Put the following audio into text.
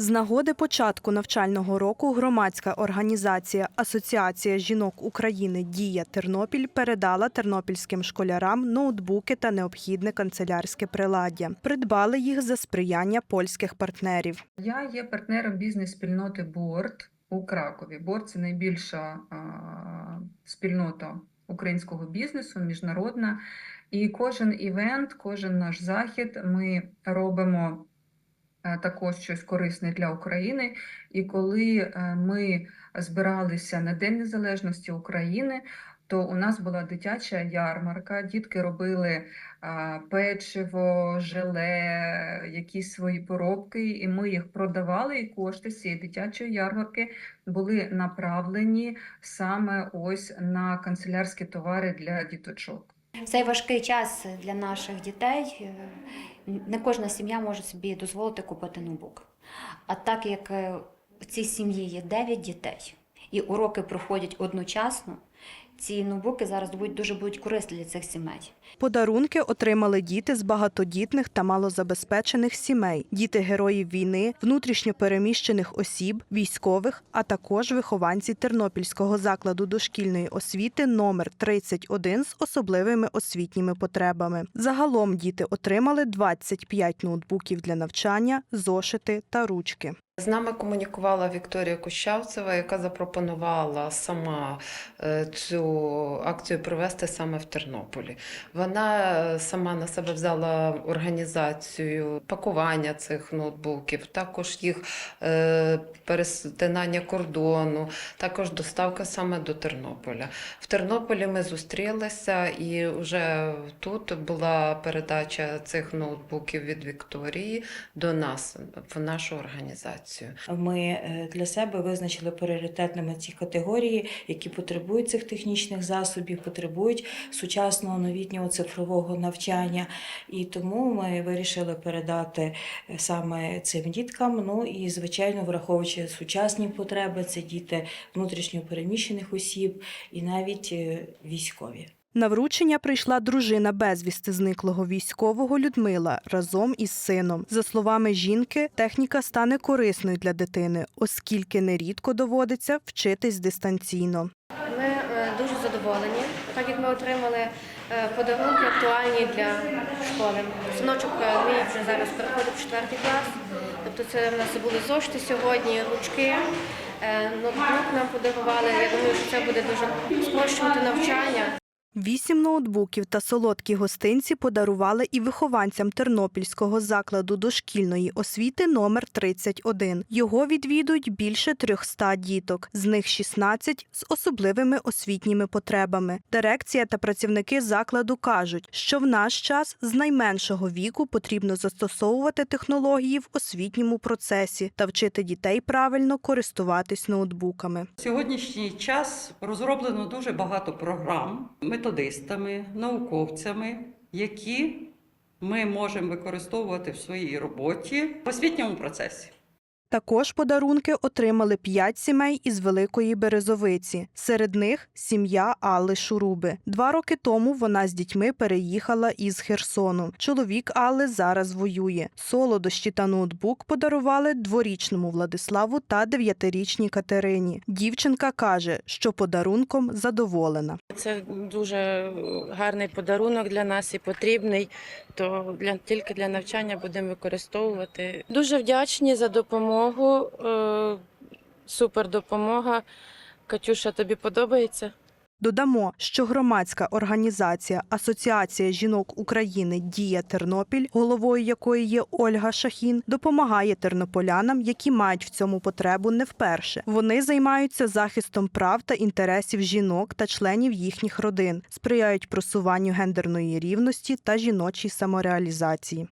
З нагоди початку навчального року громадська організація Асоціація жінок України Дія Тернопіль передала тернопільським школярам ноутбуки та необхідне канцелярське приладдя. Придбали їх за сприяння польських партнерів. Я є партнером бізнес-спільноти Борд у Кракові. Борд це найбільша спільнота українського бізнесу, міжнародна. І кожен івент, кожен наш захід ми робимо також щось корисне для України. І коли е, ми збиралися на День Незалежності України, то у нас була дитяча ярмарка. Дітки робили а, печиво, желе, якісь свої поробки, і ми їх продавали. І кошти цієї дитячої ярмарки були направлені саме ось на канцелярські товари для діточок. Цей важкий час для наших дітей е, не кожна сім'я може собі дозволити купити ноутбук. А так як е, в цій сім'ї є 9 дітей і уроки проходять одночасно, ці ноутбуки зараз будуть дуже будуть корисні для цих сімей. Подарунки отримали діти з багатодітних та малозабезпечених сімей, діти героїв війни, внутрішньо переміщених осіб, військових, а також вихованці Тернопільського закладу дошкільної освіти номер 31 з особливими освітніми потребами. Загалом діти отримали 25 ноутбуків для навчання, зошити та ручки. З нами комунікувала Вікторія Кущавцева, яка запропонувала сама е, цю акцію провести саме в Тернополі. Вона е, сама на себе взяла організацію пакування цих ноутбуків, також їх е, перетинання кордону, також доставка саме до Тернополя. В Тернополі ми зустрілися, і вже тут була передача цих ноутбуків від Вікторії до нас, в нашу організацію. Ми е, для себе визначили пріоритетними ці категорії, які потребують цих технічних засобів, потребують сучасного новітнього цифрового навчання. І тому ми вирішили передати е, саме цим діткам. Ну і звичайно, враховуючи сучасні потреби, це діти внутрішньо переміщених осіб і навіть е, військові. На вручення прийшла дружина безвісти зниклого військового Людмила разом із сином. За словами жінки, техніка стане корисною для дитини, оскільки нерідко доводиться вчитись дистанційно. Ми е, дуже задоволені, так як ми отримали е, подарунки актуальні для школи. Синочок е, мій вже зараз переходить в четвертий клас. Тобто це в нас були зошити сьогодні, ручки. Ноутбук нам подарували. Я думаю, що це буде дуже спрощувати навчання. Вісім ноутбуків та солодкі гостинці подарували і вихованцям Тернопільського закладу дошкільної освіти номер 31. Його відвідують більше 300 діток, з них 16 з особливими освітніми потребами. Дирекція та працівники закладу кажуть, що в наш час з найменшого віку потрібно застосовувати технології в освітньому процесі та вчити дітей правильно користуватись ноутбуками. Сьогоднішній час розроблено дуже багато програм методистами, науковцями, які ми можемо використовувати в своїй роботі в освітньому процесі. Також подарунки отримали п'ять сімей із Великої Березовиці. Серед них сім'я Алли Шуруби. Два роки тому вона з дітьми переїхала із Херсону. Чоловік Алли зараз воює. Солодощі та ноутбук подарували дворічному Владиславу та дев'ятирічній Катерині. Дівчинка каже, що подарунком задоволена. Це дуже гарний подарунок для нас і потрібний. То для тільки для навчання будемо використовувати. Дуже вдячні за допомогу. Е, супер допомога. Катюша, тобі подобається? Додамо, що громадська організація Асоціація жінок України Дія Тернопіль, головою якої є Ольга Шахін, допомагає тернополянам, які мають в цьому потребу не вперше. Вони займаються захистом прав та інтересів жінок та членів їхніх родин, сприяють просуванню гендерної рівності та жіночій самореалізації.